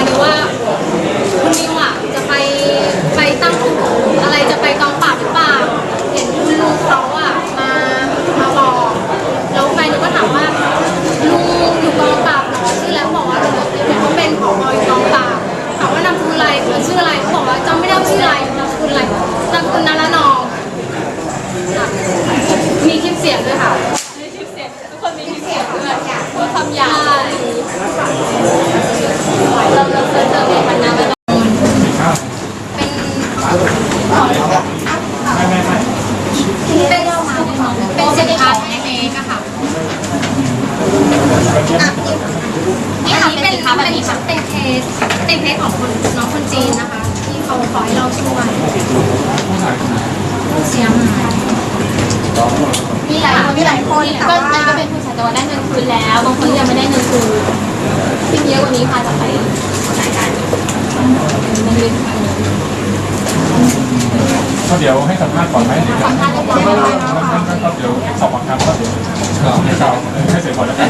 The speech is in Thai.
ายในว่าคุณนิวอะจะไปไปตั้งอะไรจะไปกองปราบหรือเปล่า เห็นคุณลุงเขาอะมามาบอกแล้วไปนิวก็ถามว่าลุงอยู่กองปราบเหรอชื่อแล้วบอกว่าเห็นเขาเป็นผออยู่กองปราบถามว่านามสกุลอะไรเออชื่ออะไรเขาบอกว่าจำไม่ได้ว่าชื่ออะไรนามสกุลอะไรนามสกุลนาละนองค่ะมีคลิปเสียงด้วยค่ะ มีคลิปเสียงทุกคนมีคลิปเสียงด้วยพูดคำหยาบเราเราเคยเจอในพันนาไปแล้ว เป็น เป็นเป็นสินค้าในเมกอะค่ะนี่ค่ะเป็นเป็นเป็นเคสเป็นเคสของคนน้องคนจีนนะคะ ที่เขาขอให้เราช่วยเสียงมีหลายคนมีหลายคนก็นั่นก็เป็นผู้ชายแต่ว่าได้เงินคืนแล้วบางคนยังไม่ได้เงินคืนที่เยอะกว่านี้ค่ะจะไปรายการมันยืน ก็เดี๋ยวให้สัมภาษณ์ก่อนไหมเดี๋ยวสัมภาษณ์ก็เดี๋ยวสอบปากคำก็เดี๋ยวเดี๋ยวให้เสร็จก่อนแล้วกัน